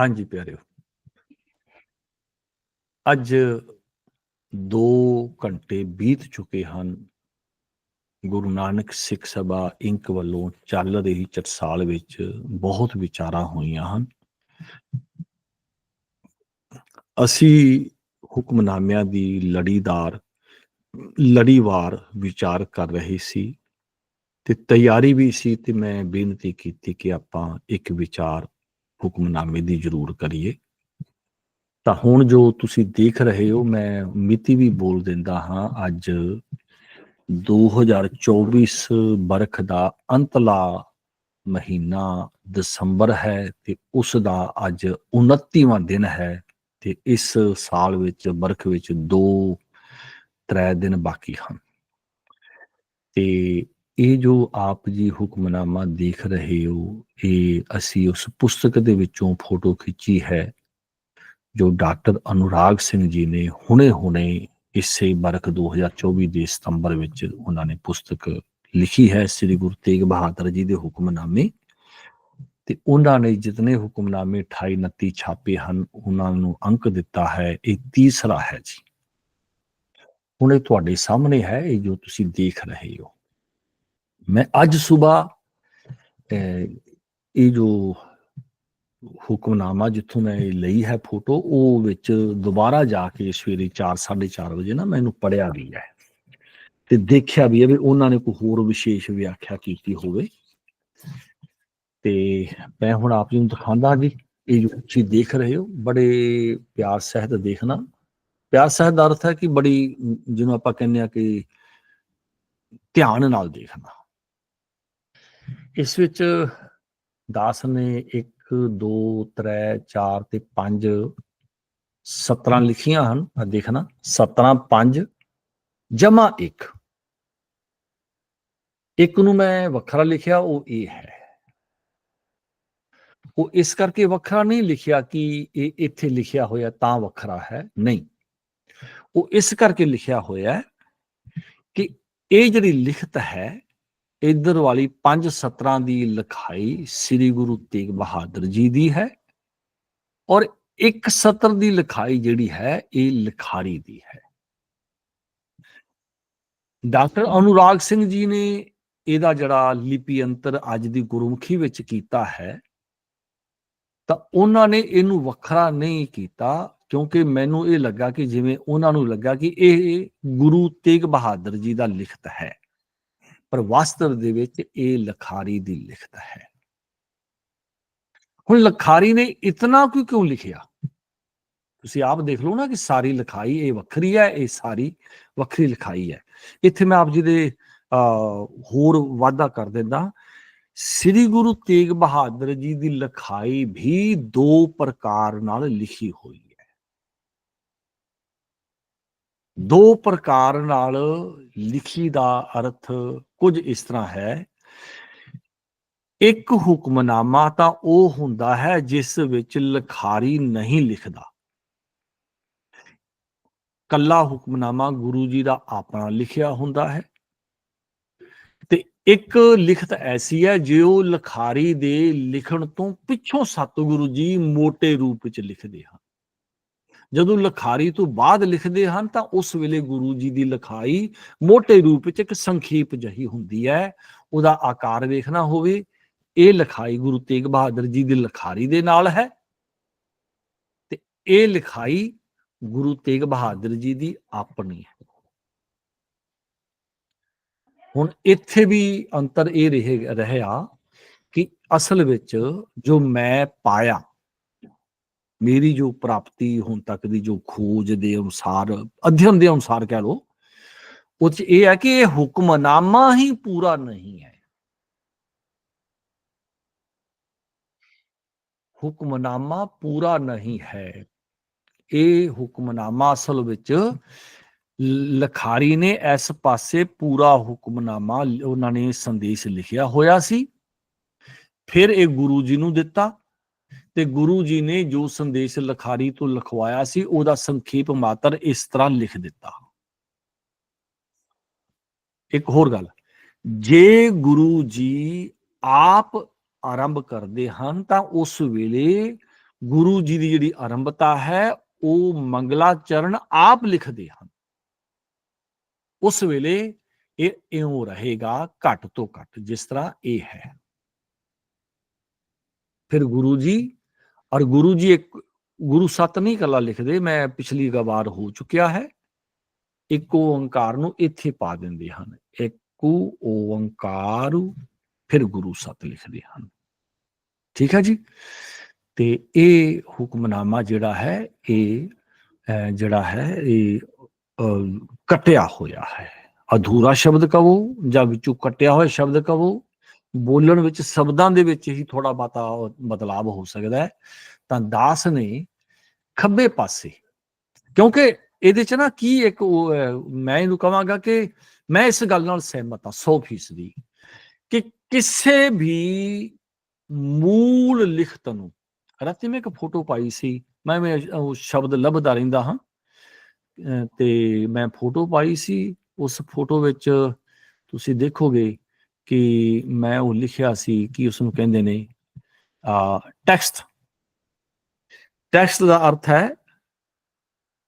ਹਾਂਜੀ ਪਿਆਰਿਓ, ਅੱਜ 2 ਘੰਟੇ ਬੀਤ ਚੁੱਕੇ ਹਨ, ਗੁਰੂ ਨਾਨਕ ਸਿੱਖ ਸਭਾ ਇੰਕ ਵੱਲੋਂ ਚੱਲ ਰਹੀ ਚਟਸਾਲ ਵਿੱਚ ਬਹੁਤ ਵਿਚਾਰਾਂ ਹੋਈਆਂ ਹਨ। ਅਸੀਂ ਹੁਕਮਨਾਮਿਆਂ ਦੀ ਲੜੀਦਾਰ, ਲੜੀਵਾਰ ਵਿਚਾਰ ਕਰ ਰਹੇ ਸੀ ਤੇ ਤਿਆਰੀ ਵੀ ਸੀ ਤੇ ਮੈਂ ਬੇਨਤੀ ਕੀਤੀ ਕਿ ਆਪਾਂ ਇੱਕ ਵਿਚਾਰ ਹੁਕਮਨਾਮੇ ਦੀ ਜ਼ਰੂਰ ਕਰੀਏ। ਤਾਂ ਹੁਣ ਜੋ ਤੁਸੀਂ ਦੇਖ ਰਹੇ ਹੋ, ਮੈਂ ਮਿਤੀ ਵੀ ਬੋਲ ਦਿੰਦਾ ਹਾਂ, ਅੱਜ 2024 ਬਰਖ ਦਾ ਅੰਤਲਾ ਮਹੀਨਾ ਦਸੰਬਰ ਹੈ ਤੇ ਉਸ ਦਾ ਅੱਜ 29ਵਾਂ ਦਿਨ ਹੈ ਤੇ ਇਸ ਸਾਲ ਵਿੱਚ, ਬਰਖ ਵਿੱਚ 2 3 ਦਿਨ ਬਾਕੀ ਹਨ। ਤੇ ਇਹ ਜੋ ਆਪ ਜੀ ਹੁਕਮਨਾਮਾ ਦੇਖ ਰਹੇ ਹੋ, ਇਹ ਅਸੀਂ ਉਸ ਪੁਸਤਕ ਦੇ ਵਿੱਚੋਂ ਫੋਟੋ ਖਿੱਚੀ ਹੈ, ਜੋ ਡਾਕਟਰ ਅਨੁਰਾਗ ਸਿੰਘ ਜੀ ਨੇ ਹੁਣੇ-ਹੁਣੇ ਇਸੇ ਬਰਖ 2024 ਦੇ ਸਤੰਬਰ ਵਿੱਚ ਉਹਨਾਂ ਨੇ ਪੁਸਤਕ ਲਿਖੀ ਹੈ, ਸ੍ਰੀ ਗੁਰੂ ਤੇਗ ਬਹਾਦਰ ਜੀ ਦੇ ਹੁਕਮਨਾਮੇ। ਤੇ ਉਹਨਾਂ ਨੇ ਜਿਤਨੇ ਹੁਕਮਨਾਮੇ 28 29 ਛਾਪੇ ਹਨ, ਉਹਨਾਂ ਨੂੰ ਅੰਕ ਦਿੱਤਾ ਹੈ, ਇਹ ਤੀਸਰਾ ਹੈ ਜੀ। ਹੁਣ ਇਹ ਤੁਹਾਡੇ ਸਾਹਮਣੇ ਹੈ, ਇਹ ਜੋ ਤੁਸੀਂ ਦੇਖ ਰਹੇ ਹੋ। ਮੈਂ ਅੱਜ ਸਵੇਰ ਇਹ ਜੋ ਹੁਕਮਨਾਮਾ ਜਿੱਥੋਂ ਮੈਂ ਇਹ ਲਈ ਹੈ ਫੋਟੋ, ਉਹ ਵਿੱਚ ਦੁਬਾਰਾ ਜਾ ਕੇ ਸਵੇਰੇ 4 4:30 ਵਜੇ ਨਾ ਮੈਨੂੰ ਪੜਿਆ ਵੀ ਹੈ। ਤੇ ਦੇਖਿਆ ਵੀ ਹੈ ਵੀ ਉਹਨਾਂ ਨੇ ਕੋਈ ਹੋਰ ਵਿਸ਼ੇਸ਼ ਵਿਆਖਿਆ ਕੀਤੀ ਹੋਵੇ। ਤੇ ਮੈਂ ਹੁਣ ਆਪ ਜੀ ਨੂੰ ਦਿਖਾਉਂਦਾ ਜੀ ਇਹ ਜੋ ਤੁਸੀਂ ਦੇਖ ਰਹੇ ਹੋ, ਬੜੇ ਪਿਆਰ ਸਹਿਤ ਦੇਖਣਾ। ਪਿਆਰ ਸਹਿਤ ਦਾ ਅਰਥ ਹੈ ਕਿ ਬੜੀ, ਜਿਹਨੂੰ ਆਪਾਂ ਕਹਿੰਦੇ ਆ ਕਿ ਧਿਆਨ ਨਾਲ ਦੇਖਣਾ। ਇਸ ਵਿੱਚ ਦਾਸ ਨੇ 1 2 3 4 ਤੇ 5 17 ਲਿਖੀਆਂ ਹਨ। ਆ ਦੇਖਣਾ 17 5 ਜਮਾ 1 ਇੱਕ। ਨੂੰ ਮੈਂ ਵੱਖਰਾ ਲਿਖਿਆ, ਉਹ ਇਹ ਹੈ। ਉਹ ਇਸ ਕਰਕੇ ਵੱਖਰਾ ਨਹੀਂ ਲਿਖਿਆ ਕਿ ਇਹ ਇੱਥੇ ਲਿਖਿਆ ਹੋਇਆ ਤਾਂ ਵੱਖਰਾ ਹੈ। ਨਹੀਂ। ਉਹ ਇਸ ਕਰਕੇ ਲਿਖਿਆ ਹੋਇਆ ਕਿ ਇਹ ਜਿਹੜੀ ਲਿਖਤ ਹੈ ਇਧਰ ਵਾਲੀ 5 17 ਦੀ ਲਿਖਾਈ ਸ੍ਰੀ ਗੁਰੂ ਤੇਗ ਬਹਾਦਰ ਜੀ ਦੀ ਹੈ ਔਰ ਇੱਕ ਸਤਰ ਦੀ ਲਿਖਾਈ ਜਿਹੜੀ ਹੈ ਇਹ ਲਿਖਾਰੀ ਦੀ ਹੈ। ਡਾਕਟਰ ਅਨੁਰਾਗ ਸਿੰਘ ਜੀ ਨੇ ਇਹਦਾ ਜਿਹੜਾ ਲਿਪੀ ਅੰਤਰ ਅੱਜ ਦੀ ਗੁਰਮੁਖੀ ਵਿੱਚ ਕੀਤਾ ਹੈ, ਤਾਂ ਉਹਨਾਂ ਨੇ ਇਹਨੂੰ ਵੱਖਰਾ ਨਹੀਂ ਕੀਤਾ ਕਿਉਂਕਿ ਮੈਨੂੰ ਇਹ ਲੱਗਾ ਕਿ ਜਿਵੇਂ ਉਹਨਾਂ ਨੂੰ ਲੱਗਾ ਕਿ ਇਹ ਗੁਰੂ ਤੇਗ ਬਹਾਦਰ ਜੀ ਦਾ ਲਿਖਤ ਹੈ। ਪਰ ਵਾਸਤਵ ਦੇ ਵਿੱਚ ਇਹ ਲਖਾਰੀ ਦੀ ਲਿਖਤ ਹੈ। ਹੁਣ ਲਖਾਰੀ ਨੇ ਇਤਨਾ ਕਿਉਂ ਕਿਉਂ ਲਿਖਿਆ? ਤੁਸੀਂ ਆਪ ਦੇਖ ਲਓ ਨਾ ਕਿ ਸਾਰੀ ਲਿਖਾਈ ਇਹ ਵੱਖਰੀ ਹੈ, ਇਹ ਸਾਰੀ ਵੱਖਰੀ ਲਿਖਾਈ ਹੈ। ਇੱਥੇ ਮੈਂ ਆਪ ਜੀ ਦੇ ਹੋਰ ਵਾਅਦਾ ਕਰ ਦਿੰਦਾ। ਸ੍ਰੀ ਗੁਰੂ ਤੇਗ ਬਹਾਦਰ ਜੀ ਦੀ ਲਿਖਾਈ ਵੀ ਦੋ ਪ੍ਰਕਾਰ ਨਾਲ ਲਿਖੀ ਹੋਈ ਹੈ ਦੋ ਪ੍ਰਕਾਰ ਨਾਲ ਲਿਖੀ ਦਾ ਅਰਥ ਕੁਝ ਇਸ ਤਰ੍ਹਾਂ ਹੈ। ਇੱਕ ਹੁਕਮਨਾਮਾ ਤਾਂ ਉਹ ਹੁੰਦਾ ਹੈ ਜਿਸ ਵਿੱਚ ਲਖਾਰੀ ਨਹੀਂ ਲਿਖਦਾ। ਕੱਲਾ ਹੁਕਮਨਾਮਾ ਗੁਰੂ ਜੀ ਦਾ ਆਪਣਾ ਲਿਖਿਆ ਹੁੰਦਾ ਹੈ। ਤੇ ਇੱਕ ਲਿਖਤ ਐਸੀ ਹੈ ਜੋ ਲਖਾਰੀ ਦੇ ਲਿਖਣ ਤੋਂ ਪਿੱਛੋਂ ਸਤਿਗੁਰੂ ਜੀ ਮੋٹے ਰੂਪ ਵਿੱਚ ਲਿਖਦੇ ਹਨ। ਜਦੋਂ ਲਿਖਾਰੀ ਤੋਂ ਬਾਅਦ ਲਿਖਦੇ ਹਨ ਤਾਂ ਉਸ ਵੇਲੇ ਗੁਰੂ ਜੀ ਦੀ ਲਿਖਾਈ ਮੋٹے ਰੂਪ ਵਿੱਚ ਇੱਕ ਸੰਖੇਪ ਜਹੀ ਹੁੰਦੀ ਹੈ। ਉਹਦਾ ਆਕਾਰ ਵੇਖਣਾ ਹੋਵੇ, ਇਹ ਲਿਖਾਈ ਗੁਰੂ ਤੇਗ ਬਹਾਦਰ ਜੀ ਦੀ ਲਿਖਾਰੀ ਦੇ ਨਾਲ ਹੈ ਤੇ ਇਹ ਲਿਖਾਈ ਗੁਰੂ ਤੇਗ ਬਹਾਦਰ ਜੀ ਦੀ ਆਪਣੀ ਹੈ। ਹੁਣ ਇੱਥੇ ਵੀ ਅੰਤਰ ਇਹ ਰਹੇ ਰਿਹਾ ਕਿ ਅਸਲ ਵਿੱਚ ਜੋ ਮੈਂ ਪਾਇਆ ਮੇਰੀ ਜੋ ਪ੍ਰਾਪਤੀ ਹੁਣ ਤੱਕ ਦੀ ਜੋ ਖੋਜ ਦੇ ਅਨੁਸਾਰ, ਅਧਿਐਨ ਦੇ ਅਨੁਸਾਰ ਕਹਿ ਲੋ ਉਹ ਚ ਇਹ ਹੈ ਕਿ ਇਹ ਹੁਕਮਨਾਮਾ ਹੀ ਪੂਰਾ ਨਹੀਂ ਹੈ। ਹੁਕਮਨਾਮਾ ਪੂਰਾ ਨਹੀਂ ਹੈ। ਇਹ ਹੁਕਮਨਾਮਾ ਅਸਲ ਵਿੱਚ ਲਖਾਰੀ ਨੇ ਇਸ ਪਾਸੇ ਪੂਰਾ ਹੁਕਮਨਾਮਾ ਉਹਨਾਂ ਨੇ ਸੰਦੇਸ਼ ਲਿਖਿਆ ਹੋਇਆ ਸੀ। ਫਿਰ ਇਹ ਗੁਰੂ ਜੀ ਨੂੰ ਦਿੱਤਾ। ਤੇ ਗੁਰੂ ਜੀ ਨੇ ਜੋ ਸੰਦੇਸ਼ ਲਖਾਰੀ ਤੋਂ ਲਿਖਵਾਇਆ ਸੀ, ਉਹਦਾ ਸੰਖੇਪ ਮਾਤਰ ਇਸ ਤਰ੍ਹਾਂ ਲਿਖ ਦਿੱਤਾ। ਇੱਕ ਹੋਰ ਗੱਲ, ਜੇ ਗੁਰੂ ਜੀ ਆਪ ਆਰੰਭ ਕਰਦੇ ਹਨ, ਤਾਂ ਉਸ ਵੇਲੇ ਗੁਰੂ ਜੀ ਦੀ ਜਿਹੜੀ ਆਰੰਭਤਾ ਹੈ, ਉਹ ਮੰਗਲਾ ਚਰਨ ਆਪ ਲਿਖਦੇ ਹਨ। ਉਸ ਵੇਲੇ ਇਹ ਇਉਂ ਰਹੇਗਾ, ਘੱਟ ਤੋਂ ਘੱਟ ਜਿਸ ਤਰ੍ਹਾਂ ਇਹ ਹੈ। ਫਿਰ ਗੁਰੂ ਜੀ ਔਰ ਗੁਰੂ ਜੀ ਇੱਕ ਗੁਰੂ ਸਤ ਨਹੀਂ ਕੱਲਾ ਲਿਖਦੇ ਮੈਂ ਪਿਛਲੀ ਗਵਾਰ ਹੋ ਚੁੱਕਿਆ ਹੈ। ਇੱਕ ਓੰਕਾਰ ਨੂੰ ਇੱਥੇ ਪਾ ਦਿੰਦੇ ਹਨ। ਇੱਕੋ ਓੰਕਾਰ ਫਿਰ ਗੁਰੂ ਸਤ ਲਿਖਦੇ ਹਨ। ਠੀਕ ਹੈ ਜੀ? ਤੇ ਇਹ ਹੁਕਮਨਾਮਾ ਜਿਹੜਾ ਹੈ ਇਹ ਜਿਹੜਾ ਹੈ ਇਹ ਅਹ, ਕੱਟਿਆ ਹੋਇਆ ਹੈ। ਅਧੂਰਾ ਸ਼ਬਦ ਕਹੋ ਜਾਂ ਵਿੱਚੋਂ ਕੱਟਿਆ ਹੋਇਆ ਸ਼ਬਦ ਕਹੋ ਬੋਲਣ ਵਿੱਚ ਸ਼ਬਦਾਂ ਦੇ ਵਿੱਚ ਹੀ ਥੋੜਾ ਬਾਤਾ ਬਦਲਾਵ ਹੋ ਸਕਦਾ ਹੈ। ਤਾਂ ਦਾਸ ਨੇ ਖੱਬੇ ਪਾਸੇ ਕਿਉਂਕਿ ਇਹਦੇ ਚ ਨਾ ਕੀ ਇੱਕ ਉਹ, ਅਹ, ਮੈਂ ਇਹਨੂੰ ਕਹਾਂਗਾ ਕਿ ਮੈਂ ਇਸ ਗੱਲ ਨਾਲ ਸਹਿਮਤ ਹਾਂ 100% ਦੀ ਕਿ ਕਿਸੇ ਵੀ ਮੂਲ ਲਿਖਤ ਨੂੰ ਰਾਤੀ ਮੈਂ ਇੱਕ ਫੋਟੋ ਪਾਈ ਸੀ ਮੈਂ ਮੈਂ ਉਹ ਸ਼ਬਦ ਲੱਭਦਾ ਰਹਿੰਦਾ ਹਾਂ ਤੇ ਮੈਂ ਫੋਟੋ ਪਾਈ ਸੀ ਉਸ ਫੋਟੋ ਵਿੱਚ ਤੁਸੀਂ ਦੇਖੋਗੇ ਕਿ ਮੈਂ ਉਹ ਲਿਖਿਆ ਸੀ ਕਿ ਉਸ ਨੂੰ ਕਹਿੰਦੇ ਨੇ ਟੈਕਸਟ ਟੈਕਸਟ ਦਾ ਅਰਥ ਹੈ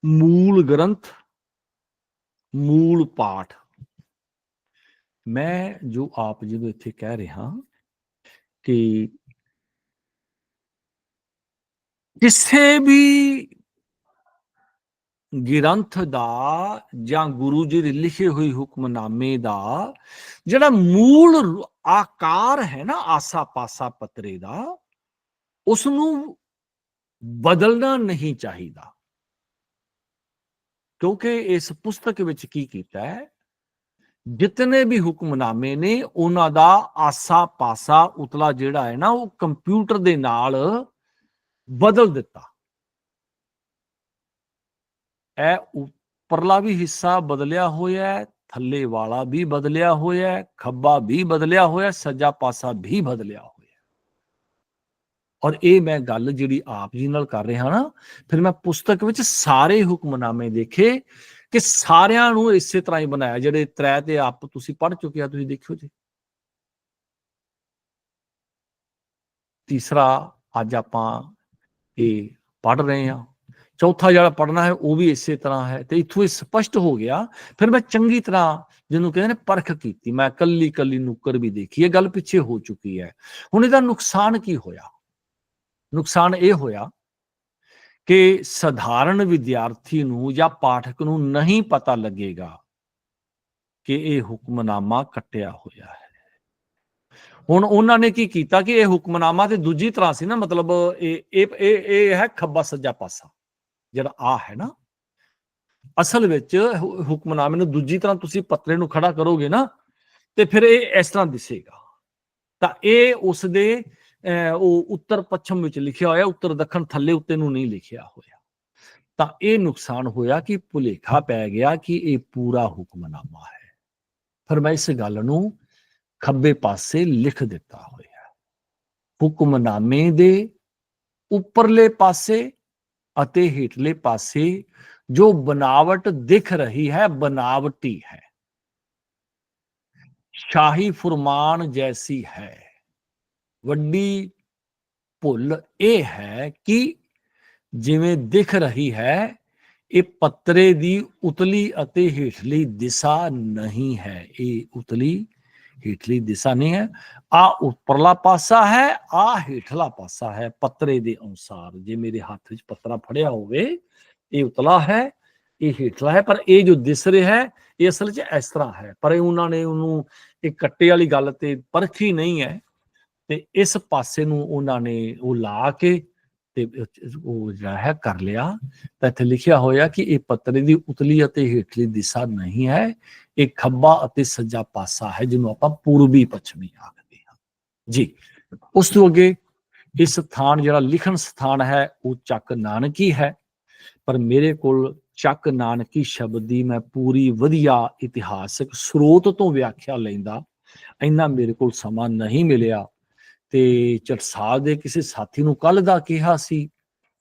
ਮੂਲ ਗ੍ਰੰਥ, ਮੂਲ ਪਾਠ। ਮੈਂ ਜੋ ਆਪ ਜੀ ਨੂੰ ਇੱਥੇ ਕਹਿ ਰਿਹਾ ਕਿ ਕਿਸੇ ਵੀ ਗ੍ਰੰਥ ਦਾ ਜਾਂ ਗੁਰੂ ਜੀ ਦੇ ਲਿਖੇ ਹੋਏ ਹੁਕਮਨਾਮੇ ਦਾ, ਜਿਹੜਾ ਮੂਲ ਆਕਾਰ ਹੈ ਨਾ ਆਸਾ ਪਾਸਾ ਪਤਰੇ ਦਾ ਉਸ ਨੂੰ ਬਦਲਣਾ ਨਹੀਂ ਚਾਹੀਦਾ। ਕਿਉਂਕਿ ਇਸ ਪੁਸਤਕ ਵਿੱਚ ਕੀ ਕੀਤਾ ਹੈ? ਜਿਤਨੇ ਵੀ ਹੁਕਮਨਾਮੇ ਨੇ, ਉਹਨਾਂ ਦਾ ਆਸਾ ਪਾਸਾ ਉਤਲਾ ਜਿਹੜਾ ਹੈ ਨਾ, ਉਹ ਕੰਪਿਊਟਰ ਦੇ ਨਾਲ ਬਦਲ ਦਿੱਤਾ। ਇਹ ਉੱਪਰਲਾ ਵੀ ਹਿੱਸਾ ਬਦਲਿਆ ਹੋਇਆ ਹੈ ਥੱਲੇ ਵਾਲਾ ਵੀ ਬਦਲਿਆ ਹੋਇਆ ਹੈ ਖੱਬਾ ਵੀ ਬਦਲਿਆ ਹੋਇਆ ਸੱਜਾ ਪਾਸਾ ਵੀ ਬਦਲਿਆ ਹੋਇਆ ਔਰ ਇਹ ਮੈਂ ਗੱਲ ਜਿਹੜੀ ਆਪ ਜੀ ਨਾਲ ਕਰ ਰਿਹਾ ਨਾ, ਫਿਰ ਮੈਂ ਪੁਸਤਕ ਵਿੱਚ ਸਾਰੇ ਹੁਕਮਨਾਮੇ ਦੇਖੇ ਕਿ ਸਾਰਿਆਂ ਨੂੰ ਇਸੇ ਤਰ੍ਹਾਂ ਹੀ ਬਣਾਇਆ, ਜਿਹੜੇ ਤ੍ਰੈ ਤੇ ਆਪ ਤੁਸੀਂ ਪੜ੍ਹ ਚੁੱਕੇ ਆ, ਤੁਸੀਂ ਦੇਖਿਓ ਜੀ। ਤੀਸਰਾ, ਅੱਜ ਆਪਾਂ ਇਹ ਪੜ੍ਹ ਰਹੇ ਹਾਂ। ਚੌਥਾ ਜਿਹੜਾ ਪੜ੍ਹਨਾ ਹੈ, ਉਹ ਵੀ ਇਸੇ ਤਰ੍ਹਾਂ ਹੈ ਤੇ ਇਥੋਂ ਇਹ ਸਪਸ਼ਟ ਹੋ ਗਿਆ। ਫਿਰ ਮੈਂ ਚੰਗੀ ਤਰ੍ਹਾਂ ਜਿਹਨੂੰ ਕਹਿੰਦੇ ਨੇ ਪਰਖ ਕੀਤੀ। ਮੈਂ ਕੱਲੀ ਕੱਲੀ ਨੁੱਕਰ ਵੀ ਦੇਖੀ। ਇਹ ਗੱਲ ਪਿੱਛੇ ਹੋ ਚੁੱਕੀ ਹੈ। ਹੁਣ ਇਹਦਾ ਨੁਕਸਾਨ ਕੀ ਹੋਇਆ? ਨੁਕਸਾਨ ਇਹ ਹੋਇਆ ਕਿ ਸਧਾਰਨ ਵਿਦਿਆਰਥੀ ਨੂੰ ਜਾਂ ਪਾਠਕ ਨੂੰ ਨਹੀਂ ਪਤਾ ਲੱਗੇਗਾ ਕਿ ਇਹ ਹੁਕਮਨਾਮਾ ਕੱਟਿਆ ਹੋਇਆ ਹੈ। ਹੁਣ ਉਹਨਾਂ ਨੇ ਕੀ ਕੀਤਾ ਕਿ ਇਹ ਹੁਕਮਨਾਮਾ ਤੇ ਦੂਜੀ ਤਰ੍ਹਾਂ ਸੀ ਨਾ, ਮਤਲਬ ਇਹ ਇਹ ਇਹ ਹੈ ਖੱਬਾ ਸੱਜਾ ਪਾਸਾ। ਜਿਹੜਾ ਆ ਹੈ ਨਾ, ਅਸਲ ਵਿੱਚ ਹੁਕਮਨਾਮੇ ਨੂੰ ਦੂਜੀ ਤਰ੍ਹਾਂ ਤੁਸੀਂ ਪੱਤਰੇ ਨੂੰ ਖੜਾ ਕਰੋਗੇ ਨਾ, ਤੇ ਫਿਰ ਇਹ ਇਸ ਤਰ੍ਹਾਂ ਦਿਸੇਗਾ। ਤਾਂ ਇਹ ਉਸ ਦੇ ਉਹ ਉੱਤਰ ਪੱਛਮ ਵਿੱਚ ਲਿਖਿਆ ਹੋਇਆ, ਉੱਤਰ ਦੱਖਣ ਥੱਲੇ ਉੱਤੇ ਨੂੰ ਨਹੀਂ ਲਿਖਿਆ ਹੋਇਆ। ਤਾਂ ਇਹ ਨੁਕਸਾਨ ਹੋਇਆ ਕਿ ਭੁਲੇਖਾ ਪੈ ਗਿਆ ਕਿ ਇਹ ਪੂਰਾ ਹੁਕਮਨਾਮਾ ਹੈ। ਫਿਰ ਮੈਂ ਇਸ ਗੱਲ ਨੂੰ ਖੱਬੇ ਪਾਸੇ ਲਿਖ ਦਿੱਤਾ ਹੋਇਆ। ਹੁਕਮਨਾਮੇ ਦੇ ਉੱਪਰਲੇ ਪਾਸੇ ਅਤੇ ਹੇਠਲੇ ਪਾਸੇ ਜੋ ਬਨਾਵਟ ਦਿਖ ਰਹੀ ਹੈ, ਬਨਾਵਟੀ ਹੈ। ਸ਼ਾਹੀ ਫੁਰਮਾਨ ਜੈਸੀ ਹੈ। ਵੱਡੀ ਭੁੱਲ ਇਹ ਹੈ ਕਿ ਜਿਵੇਂ ਦਿਖ ਰਹੀ ਹੈ, ਇਹ ਪੱਤਰੇ ਦੀ ਉਤਲੀ ਅਤੇ ਹੇਠਲੀ ਦਿਸ਼ਾ ਨਹੀਂ ਹੈ। ਇਹ ਉਤਲੀ ਹੇਠਲੀ ਦਿਸ਼ਾ ਨਹੀਂ ਹੈ। ਆ ਉੱਪਰਲਾ ਪਾਸਾ ਹੈ ਆ ਹੇਠਲਾ ਪਾਸਾ ਹੈ, ਪੱਤਰੇ ਦੇ ਅਨੁਸਾਰ। ਜੇ ਮੇਰੇ ਹੱਥ ਵਿੱਚ ਪੱਤਰਾ ਫੜਿਆ ਹੋਵੇ, ਇਹ ਉਤਲਾ ਹੈ, ਇਹ ਹੇਠਲਾ ਹੈ, ਪਰ ਇਹ ਜੋ ਦਿਸ ਰਿਹਾ ਹੈ, ਇਹ ਅਸਲ 'ਚ ਇਸ ਤਰ੍ਹਾਂ ਹੈ। ਪਰ ਇਹ ਉਹਨਾਂ ਨੇ ਉਹਨੂੰ, ਇਹ ਕੱਟੇ ਵਾਲੀ ਗੱਲ ਤੇ ਪਰਖੀ ਨਹੀਂ ਹੈ ਤੇ ਇਸ ਪਾਸੇ ਨੂੰ ਉਹਨਾਂ ਨੇ ਉਹ ਲਾ ਕੇ ਤੇ ਉਹ ਜਿਹੜਾ ਹੈ ਕਰ ਲਿਆ। ਤਾਂ ਇੱਥੇ ਲਿਖਿਆ ਹੋਇਆ ਕਿ ਇਹ ਪੱਤਰੇ ਦੀ ਉਤਲੀ ਅਤੇ ਹੇਠਲੀ ਦਿਸ਼ਾ ਨਹੀਂ ਹੈ। ਇਹ ਖੱਬਾ ਅਤੇ ਸੱਜਾ ਪਾਸਾ ਹੈ, ਜਿਹਨੂੰ ਆਪਾਂ ਪੂਰਬੀ ਪੱਛਮੀ ਆਖਦੇ ਹਾਂ। ਜੀ, ਉਸ ਤੋਂ ਅੱਗੇ ਇਹ ਸਥਾਨ, ਜਿਹੜਾ ਲਿਖਣ ਸਥਾਨ ਹੈ, ਉਹ ਚੱਕ ਨਾਨਕੀ ਹੈ। ਪਰ ਮੇਰੇ ਕੋਲ ਚੱਕ ਨਾਨਕੀ ਸ਼ਬਦ ਦੀ ਮੈਂ ਪੂਰੀ ਵਧੀਆ ਇਤਿਹਾਸਕ ਸਰੋਤ ਤੋਂ ਵਿਆਖਿਆ ਲੈਂਦਾ, ਇੰਨਾ ਮੇਰੇ ਕੋਲ ਸਮਾਂ ਨਹੀਂ ਮਿਲਿਆ। ਤੇ ਚਟਸਾਲ ਦੇ ਕਿਸੇ ਸਾਥੀ ਨੂੰ ਕੱਲ ਦਾ ਕਿਹਾ ਸੀ,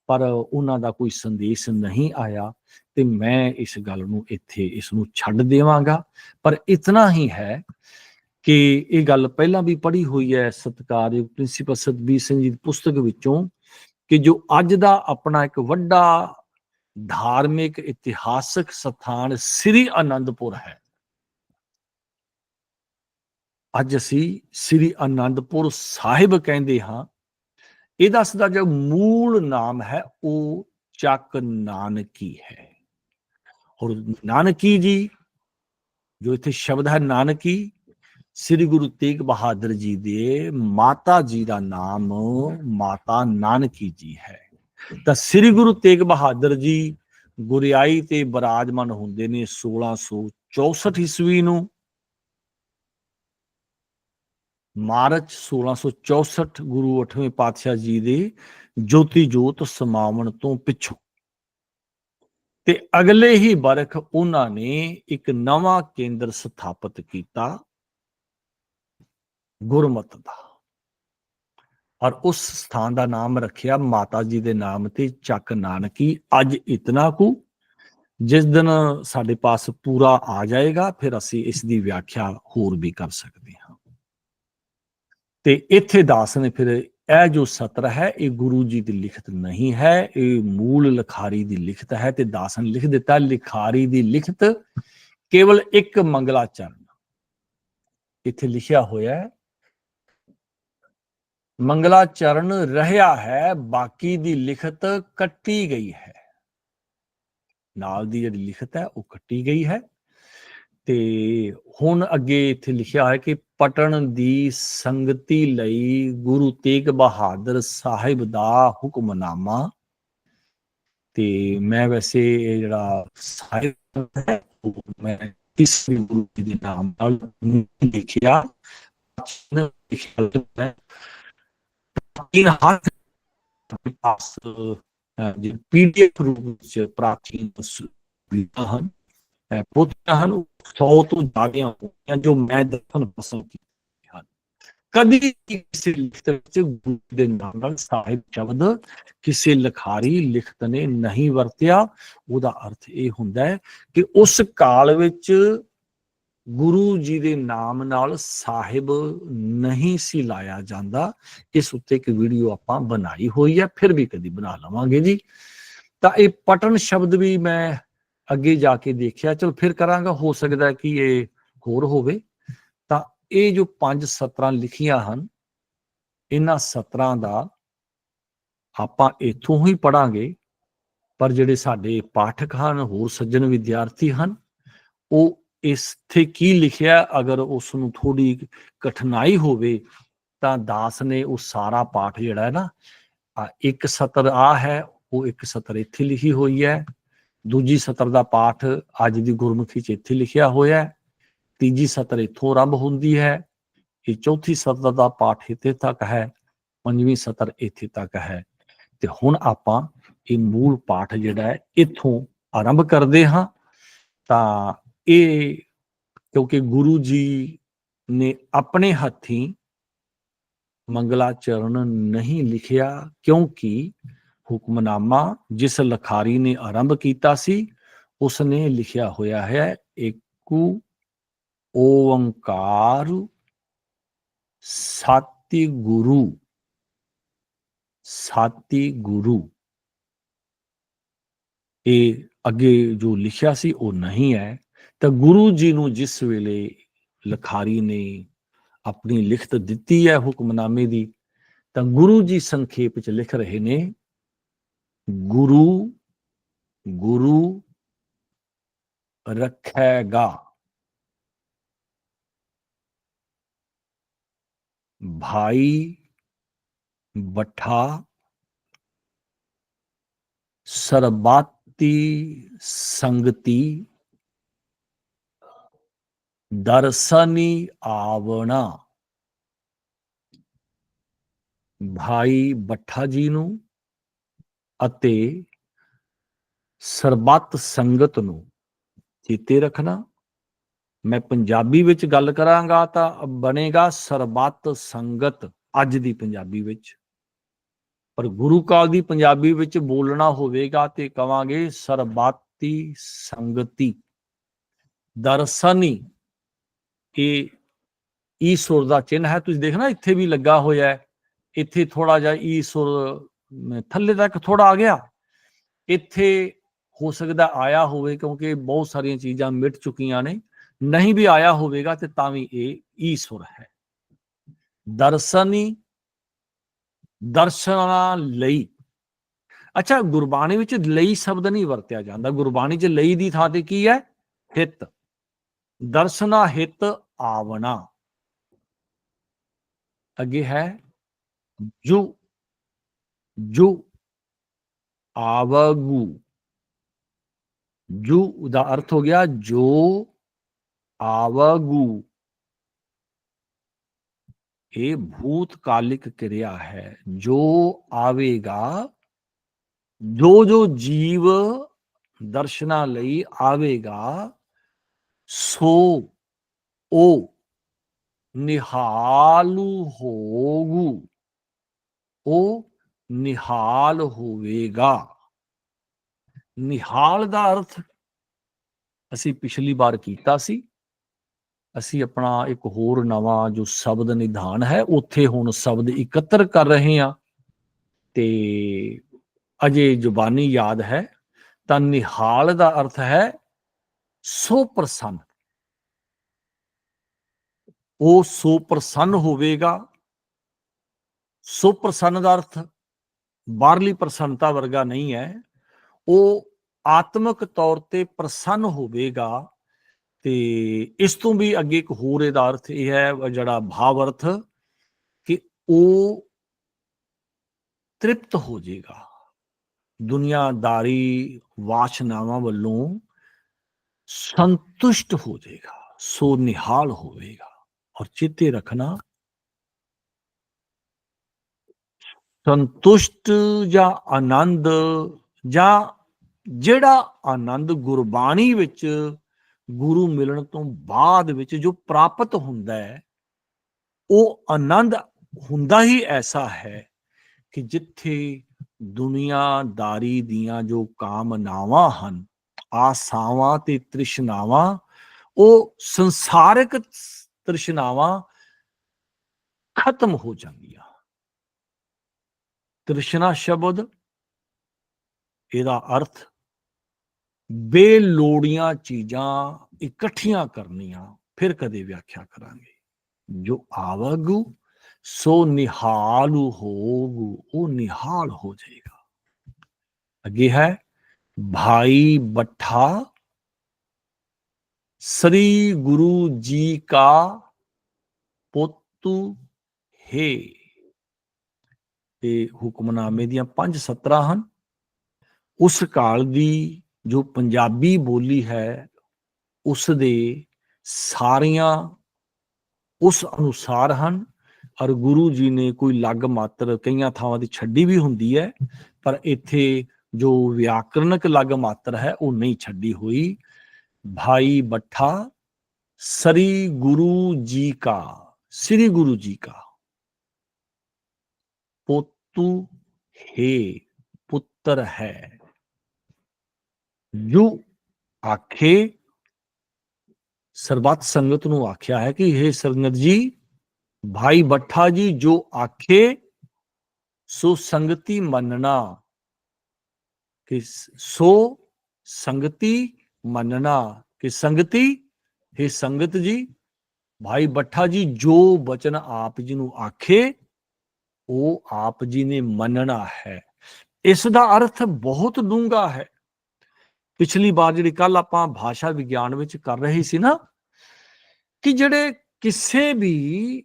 ਪਰ ਉਹਨਾਂ ਦਾ ਕੋਈ ਸੰਦੇਸ਼ ਨਹੀਂ ਆਇਆ ਤੇ ਮੈਂ ਇਸ ਗੱਲ ਨੂੰ ਇੱਥੇ ਇਸ ਨੂੰ ਛੱਡ ਦੇਵਾਂਗਾ। ਪਰ ਇਤਨਾ ਹੀ ਹੈ ਕਿ ਇਹ ਗੱਲ ਪਹਿਲਾਂ ਵੀ ਪੜ੍ਹੀ ਹੋਈ ਹੈ ਸਤਕਾਰਯੋਗ ਪ੍ਰਿੰਸੀਪਲ ਸਤਬੀਰ ਸਿੰਘ ਜੀ ਦੀ ਪੁਸਤਕ ਵਿੱਚੋਂ ਕਿ ਜੋ ਅੱਜ ਦਾ ਆਪਣਾ ਇੱਕ ਵੱਡਾ ਧਾਰਮਿਕ ਇਤਿਹਾਸਕ ਸਥਾਨ ਸ੍ਰੀ ਅਨੰਦਪੁਰ ਹੈ। ਅੱਜ ਅਸੀਂ ਸ੍ਰੀ ਅਨੰਦਪੁਰ ਸਾਹਿਬ ਕਹਿੰਦੇ ਹਾਂ। ਇਹਦਾ ਸਦਾ ਜੋ ਮੂਲ ਨਾਮ ਹੈ, ਉਹ ਚੱਕ ਨਾਨਕੀ ਹੈ। ਔਰ ਨਾਨਕੀ ਜੀ, ਜੋ ਇੱਥੇ ਸ਼ਬਦ ਹੈ ਨਾਨਕੀ, ਸ੍ਰੀ ਗੁਰੂ ਤੇਗ ਬਹਾਦਰ ਜੀ ਦੇ ਮਾਤਾ ਜੀ ਦਾ ਨਾਮ ਮਾਤਾ ਨਾਨਕੀ ਜੀ ਹੈ। ਤਾਂ ਸ੍ਰੀ ਗੁਰੂ ਤੇਗ ਬਹਾਦਰ ਜੀ ਗੁਰਿਆਈ ਤੇ ਬਰਾਜਮਨ ਹੁੰਦੇ ਨੇ 1664 ਈਸਵੀ ਨੂੰ। ਮਾਰਚ 1664 ਗੁਰੂ 8ਵੇਂ ਪਾਤਸ਼ਾਹ ਜੀ ਦੇ ਜੋਤੀ ਜੋਤ ਸਮਾਵਣ ਤੋਂ ਪਿੱਛੋਂ। ਤੇ ਅਗਲੇ ਹੀ ਬਰਖ ਉਹਨਾਂ ਨੇ ਇੱਕ ਨਵਾਂ ਕੇਂਦਰ ਸਥਾਪਿਤ ਕੀਤਾ ਗੁਰਮਤ ਦਾ। ਔਰ ਉਸ ਸਥਾਨ ਦਾ ਨਾਮ ਰੱਖਿਆ ਮਾਤਾ ਜੀ ਦੇ ਨਾਮ ਤੇ ਚੱਕ ਨਾਨਕੀ। ਅੱਜ ਇਤਨਾ ਕੁ, ਜਿਸ ਦਿਨ ਸਾਡੇ ਪਾਸ ਪੂਰਾ ਆ ਜਾਏਗਾ, ਫਿਰ ਅਸੀਂ ਇਸ ਦੀ ਵਿਆਖਿਆ ਹੋਰ ਵੀ ਕਰ ਸਕਦੇ ਹਾਂ। ਤੇ ਇੱਥੇ ਦਾਸ ਨੇ ਫਿਰ ਇਹ ਜੋ ਸਤਰ ਹੈ, ਇਹ ਗੁਰੂ ਜੀ ਦੀ ਲਿਖਤ ਨਹੀਂ ਹੈ, ਇਹ ਮੂਲ ਲਿਖਾਰੀ ਦੀ ਲਿਖਤ ਹੈ ਤੇ ਦਾਸ ਨੇ ਲਿਖ ਦਿੱਤਾ। ਲਿਖਾਰੀ ਦੀ ਲਿਖਤ ਕੇਵਲ ਇੱਕ ਮੰਗਲਾਚਰਨ ਇੱਥੇ ਲਿਖਿਆ ਹੋਇਆ ਹੈ ਮੰਗਲਾਚਰਨ ਰਹਿਆ ਹੈ, ਬਾਕੀ ਦੀ ਲਿਖਤ ਕੱਟੀ ਗਈ ਹੈ। ਨਾਲ ਦੀ ਜਿਹੜੀ ਲਿਖਤ ਹੈ, ਉਹ ਕੱਟੀ ਗਈ ਹੈ। ਤੇ ਹੁਣ ਅੱਗੇ ਇੱਥੇ ਲਿਖਿਆ ਹੈ ਕਿ ਪਟਣ ਦੀ ਸੰਗਤੀ ਲਈ ਗੁਰੂ ਤੇਗ ਬਹਾਦਰ ਸਾਹਿਬ ਦਾ ਹੁਕਮਨਾਮਾ। ਤੇ ਮੈਂ ਵੈਸੇ ਇਹ ਜਿਹੜਾ ਸਾਹਿਬ ਹੈ, ਉਹ ਮੈਂ ਕਿਸੇ ਵੀ ਗੁਰੂ ਜੀ ਦੇ ਨਾਮ ਨਾਲ ਲਿਖਿਆ। ਲਿਖਿਆ ਹੈ। ਪ੍ਰਾਚੀਨ ਹੱਥ ਪਾਸ ਜੇ ਪੀਡੀਐਫ ਰੂਪ ਵਿੱਚ ਪ੍ਰਾਚੀਨ ਸੁਵਿਧਾ ਹਨ। ਪੁੱਤਾਂ ਹਨ 100 ਤੋਂ ਜ਼ਿਆਦਾ ਹੋਈਆਂ ਜੋ ਮੈਂ ਦੱਸਣ ਪਸੰਦ ਕੀਤੀ ਹਨ। ਕਦੀ ਕਿਸੇ ਲਿਖਤ ਵਿੱਚ ਗੁਰੂ ਦੇ ਨਾਮ ਨਾਲ ਸਾਹਿਬ ਸ਼ਬਦ ਕਿਸੇ ਲਖਾਰੀ ਲਿਖਤ ਨੇ ਨਹੀਂ ਵਰਤਿਆ, ਉਹਦਾ ਅਰਥ ਇਹ ਹੁੰਦਾ ਹੈ ਕਿ ਉਸ ਕਾਲ ਵਿੱਚ ਗੁਰੂ ਜੀ ਦੇ ਨਾਮ ਨਾਲ ਸਾਹਿਬ ਨਹੀਂ ਸੀ ਲਾਇਆ ਜਾਂਦਾ। ਇਸ ਉੱਤੇ ਇੱਕ ਵੀਡੀਓ ਆਪਾਂ ਬਣਾਈ ਹੋਈ ਹੈ, ਫਿਰ ਵੀ ਕਦੀ ਬਣਾ ਲਵਾਂਗੇ ਜੀ। ਤਾਂ ਇਹ ਪਟਨ ਸ਼ਬਦ ਵੀ ਮੈਂ ਅੱਗੇ ਜਾ ਕੇ ਦੇਖਿਆ, ਚਲ ਫਿਰ ਕਰਾਂਗਾ, ਹੋ ਸਕਦਾ ਕਿ ਇਹ ਹੋਰ ਹੋਵੇ। ਤਾਂ ਇਹ ਜੋ ਪੰਜ ਸਤਰਾਂ ਲਿਖੀਆਂ ਹਨ, ਇਹਨਾਂ ਸਤਰਾਂ ਦਾ ਆਪਾਂ ਇਥੋਂ ਹੀ ਪੜਾਂਗੇ ਪਰ ਜਿਹੜੇ ਸਾਡੇ ਪਾਠਕ ਹਨ, ਹੋਰ ਸੱਜਣ ਵਿਦਿਆਰਥੀ ਹਨ, ਉਹ ਇਸਥੇ ਕੀ ਲਿਖਿਆ, ਅਗਰ ਉਸ ਨੂੰ ਥੋੜੀ ਕਠਿਨਾਈ ਹੋਵੇ, ਤਾਂ ਦਾਸ ਨੇ ਉਹ ਸਾਰਾ ਪਾਠ ਜਿਹੜਾ ਹੈ ਨਾ ਇੱਕ ਸਤਰ ਆ ਹੈ, ਉਹ ਇੱਕ ਸਤਰ ਇੱਥੇ ਲਿਖੀ ਹੋਈ ਹੈ। ਦੂਜੀ ਸਤਰ ਦਾ ਪਾਠ ਅੱਜ ਦੀ ਗੁਰਮੁਖੀ ਚ ਇੱਥੇ ਲਿਖਿਆ ਹੋਇਆ ਹੈ। ਤੀਜੀ ਸਤਰ ਇੱਥੋਂ ਆਰੰਭ ਹੁੰਦੀ ਹੈ। ਇਹ ਚੌਥੀ ਸਤਰ ਦਾ ਪਾਠ ਇੱਥੇ ਤੱਕ ਹੈ। ਪੰਜਵੀਂ ਸਤਰ ਇੱਥੇ ਤੱਕ ਹੈ। ਤੇ ਹੁਣ ਆਪਾਂ ਇਹ ਮੂਲ ਪਾਠ ਜਿਹੜਾ ਹੈ, ਇੱਥੋਂ ਆਰੰਭ ਕਰਦੇ ਹਾਂ। ਤਾਂ ਇਹ ਕਿਉਂਕਿ ਗੁਰੂ ਜੀ ਨੇ ਆਪਣੇ ਹੱਥੀਂ ਮੰਗਲਾਚਰਨ ਨਹੀਂ ਲਿਖਿਆ, ਕਿਉਂਕਿ ਹੁਕਮਨਾਮਾ ਜਿਸ ਲਖਾਰੀ ਨੇ ਆਰੰਭ ਕੀਤਾ ਸੀ ਉਸ ਨੇ ਲਿਖਿਆ ਹੋਇਆ ਹੈ, ਏਕੂ ਓੰਕਾਰ ਸਾਤੀ ਗੁਰੂ ਸਾਤੀ ਗੁਰੂ ਇਹ ਅੱਗੇ ਜੋ ਲਿਖਿਆ ਸੀ, ਉਹ ਨਹੀਂ ਹੈ। ਤਾਂ ਗੁਰੂ ਜੀ ਨੂੰ ਜਿਸ ਵੇਲੇ ਲਖਾਰੀ ਨੇ ਆਪਣੀ ਲਿਖਤ ਦਿੱਤੀ ਹੈ ਹੁਕਮਨਾਮੇ ਦੀ, ਤਾਂ ਗੁਰੂ ਜੀ ਸੰਖੇਪ ਚ ਲਿਖ ਰਹੇ ਨੇ ਗੁਰੂ ਗੁਰੂ ਰੱਖੇਗਾ। ਭਾਈ ਬਠਾ ਸਰਬਾਤੀ ਸੰਗਤੀ ਦਰਸਨੀ ਆਵਣਾ। ਭਾਈ ਬੱਠਾ ਜੀ ਨੂੰ ਅਤੇ ਸਰਬੱਤ ਸੰਗਤ ਨੂੰ ਚੇਤੇ ਰੱਖਣਾ। ਮੈਂ ਪੰਜਾਬੀ ਵਿੱਚ ਗੱਲ ਕਰਾਂਗਾ ਤਾਂ ਬਣੇਗਾ ਸਰਬੱਤ ਸੰਗਤ ਅੱਜ ਦੀ ਪੰਜਾਬੀ ਵਿੱਚ। ਪਰ ਗੁਰੂ ਕਾਲ ਦੀ ਪੰਜਾਬੀ ਵਿੱਚ ਬੋਲਣਾ ਹੋਵੇਗਾ ਤੇ ਕਵਾਂਗੇ ਸਰਬਾਤੀ ਸੰਗਤੀ। ਦਰਸਨੀ, ਇਹ ਈ ਦਾ ਚਿੰਨ੍ਹ ਹੈ। ਤੁਸੀਂ ਦੇਖਣਾ, ਇੱਥੇ ਵੀ ਲੱਗਾ ਹੋਇਆ ਹੈ। ਇੱਥੇ ਥੋੜਾ ਜਿਹਾ ਈ ਥੱਲੇ ਤੱਕ ਥੋੜਾ ਆ ਗਿਆ। ਇੱਥੇ ਹੋ ਸਕਦਾ ਆਇਆ ਹੋਵੇ ਕਿਉਂਕਿ ਬਹੁਤ ਸਾਰੀਆਂ ਚੀਜ਼ਾਂ ਮਿਟ ਚੁੱਕੀਆਂ ਨੇ। ਨਹੀਂ ਵੀ ਆਇਆ ਹੋਵੇਗਾ ਤੇ ਤਾਂ ਵੀ ਇਹ ਈ ਸੁਰ ਹੈ। ਦਰਸ਼ਨੀ ਦਰਸ਼ਨਾਂ ਲਈ। ਅੱਛਾ, ਗੁਰਬਾਣੀ ਵਿੱਚ ਲਈ ਸ਼ਬਦ ਨਹੀਂ ਵਰਤਿਆ ਜਾਂਦਾ। ਗੁਰਬਾਣੀ 'ਚ ਲਈ ਦੀ ਥਾਂ ਤੇ ਕੀ ਹੈ? ਹਿੱਤ। ਦਰਸ਼ਨਾ ਹਿੱਤ ਆਵਣਾ। ਅੱਗੇ ਹੈ ਜੋ ਜੁ ਆਵਗੂ ਜੁ ਦਾ ਅਰਥ ਹੋ ਗਿਆ ਜੋ ਆਵਗੂ ਇਹ ਭੂਤਕਾਲਿਕ ਕਿਰਿਆ ਹੈ ਜੋ ਆਵੇਗਾ ਜੋ ਜੋ ਜੀਵ ਦਰਸ਼ਨਾ ਲਈ ਆਵੇਗਾ ਸੋ ਉਹ ਨਿਹਾਲੂ ਹੋਗੂ ਉਹ ਨਿਹਾਲ ਹੋਵੇਗਾ। ਨਿਹਾਲ ਦਾ ਅਰਥ ਅਸੀਂ ਪਿਛਲੀ ਵਾਰ ਕੀਤਾ ਸੀ। ਅਸੀਂ ਆਪਣਾ ਇੱਕ ਹੋਰ ਨਵਾਂ ਜੋ ਸ਼ਬਦ ਨਿਧਾਨ ਹੈ, ਉੱਥੇ ਹੁਣ ਸ਼ਬਦ ਇਕੱਤਰ ਕਰ ਰਹੇ ਹਾਂ। ਤੇ ਅਜੇ ਜ਼ੁਬਾਨੀ ਯਾਦ ਹੈ, ਤਾਂ ਨਿਹਾਲ ਦਾ ਅਰਥ ਹੈ ਸੋ ਪ੍ਰਸੰਨ। ਉਹ ਸੋ ਪ੍ਰਸੰਨ ਹੋਵੇਗਾ। ਸੋ ਪ੍ਰਸੰਨ ਦਾ ਅਰਥ ਬਾਹਰਲੀ ਪ੍ਰਸੰਨਤਾ ਵਰਗਾ ਨਹੀਂ ਹੈ। ਉਹ ਆਤਮਿਕ ਤੌਰ ਤੇ ਪ੍ਰਸੰਨ ਹੋਵੇਗਾ ਤੇ ਇਸ ਤੋਂ ਵੀ ਅੱਗੇ ਇੱਕ ਹੋਰ ਇਹਦਾ ਅਰਥ ਇਹ ਹੈ, ਜਿਹੜਾ ਭਾਵ ਅਰਥ, ਕਿ ਉਹ ਤ੍ਰਿਪਤ ਹੋ ਜਾਏਗਾ। ਦੁਨੀਆਦਾਰੀ ਵਾਸ਼ਨਾਵਾਂ ਵੱਲੋਂ ਸੰਤੁਸ਼ਟ ਹੋ ਜਾਏਗਾ, ਸੋ ਨਿਹਾਲ ਹੋਵੇਗਾ ਔਰ ਚਿੱਤੇ ਰੱਖਣਾ ਸੰਤੁਸ਼ਟ ਜਾਂ ਆਨੰਦ ਜਾਂ ਜਿਹੜਾ ਆਨੰਦ ਗੁਰਬਾਣੀ ਵਿੱਚ ਗੁਰੂ ਮਿਲਣ ਤੋਂ ਬਾਅਦ ਵਿੱਚ ਜੋ ਪ੍ਰਾਪਤ ਹੁੰਦਾ ਹੈ, ਉਹ ਆਨੰਦ ਹੁੰਦਾ ਹੀ ਐਸਾ ਹੈ ਕਿ ਜਿੱਥੇ ਦੁਨੀਆਦਾਰੀ ਦੀਆਂ ਜੋ ਕਾਮਨਾਵਾਂ ਹਨ, ਆਸਾਵਾਂ ਤੇ ਤ੍ਰਿਸ਼ਨਾਵਾਂ, ਉਹ ਸੰਸਾਰਿਕ ਤ੍ਰਿਸ਼ਨਾਵਾਂ ਖਤਮ ਹੋ ਜਾਂਦੀਆਂ ਤ੍ਰਿਸ਼ਨਾ ਸ਼ਬਦ ਇਹਦਾ ਅਰਥ ਬੇਲੋੜੀਆਂ ਚੀਜ਼ਾਂ ਇਕੱਠੀਆਂ ਕਰਨੀਆਂ ਫਿਰ ਕਦੇ ਵਿਆਖਿਆ ਕਰਾਂਗੇ ਜੋ ਆਵਗੂ ਸੋ ਨਿਹਾਲੂ ਹੋਗੂ ਉਹ ਨਿਹਾਲ ਹੋ ਜਾਏਗਾ ਅੱਗੇ ਹੈ ਭਾਈ ਬੱਠਾ ਸ੍ਰੀ ਗੁਰੂ ਜੀ ਕਾ ਪੁੱਤੂ ਹੈ ਇਹ ਹੁਕਮਨਾਮੇ ਦੀਆਂ ਪੰਜ ਸਤਰਾਂ ਹਨ। ਉਸ ਕਾਲ ਦੀ ਜੋ ਪੰਜਾਬੀ ਬੋਲੀ ਹੈ, ਉਸ ਦੇ ਸਾਰੀਆਂ ਉਸ ਅਨੁਸਾਰ ਹਨ। ਔਰ ਗੁਰੂ ਜੀ ਨੇ ਕੋਈ ਲੱਗ ਮਾਤਰ ਕਈਆਂ ਥਾਵਾਂ ਤੇ ਛੱਡੀ ਵੀ ਹੁੰਦੀ ਹੈ, ਪਰ ਇੱਥੇ ਜੋ ਵਿਆਕਰਨਕ ਲੱਗ ਮਾਤਰ ਹੈ, ਉਹ ਨਹੀਂ ਛੱਡੀ ਹੋਈ। ਭਾਈ ਬੱਠਾ, ਸ੍ਰੀ ਗੁਰੂ ਜੀ ਕਾ, ਸ੍ਰੀ ਗੁਰੂ ਜੀ ਕਾ। ਪੋਤੂ ਹੈ ਪੁੱਤਰ ਹੈ। ਜੋ ਆਖੇ ਸਰਬੱਤ ਸੰਗਤ ਨੂੰ ਆਖਿਆ ਹੈ ਕਿ ਇਹ ਸੰਗਤ ਜੀ ਭਾਈ ਬੱਠਾ ਜੀ ਜੋ ਆਖੇ ਸੋ ਸੰਗਤੀ ਮੰਨਣਾ। ਕਿ ਸੋ ਸੰਗਤੀ ਮੰਨਣਾ। ਕਿ ਸੰਗਤੀ ਹੈ ਸੰਗਤ ਜੀ ਭਾਈ ਬੱਠਾ ਜੀ ਜੋ ਬਚਨ ਆਪ ਜੀ ਨੂੰ ਆਖੇ ਉਹ ਆਪ ਜੀ ਨੇ ਮੰਨਣਾ ਹੈ। ਇਸ ਦਾ ਅਰਥ ਬਹੁਤ ਡੂੰਘਾ ਹੈ। ਪਿਛਲੀ ਵਾਰ ਜਿਹੜੀ ਕੱਲ ਆਪਾਂ ਭਾਸ਼ਾ ਵਿਗਿਆਨ ਵਿੱਚ ਕਰ ਰਹੇ ਸੀ ਨਾ, ਕਿ ਜਿਹੜੇ ਕਿਸੇ ਵੀ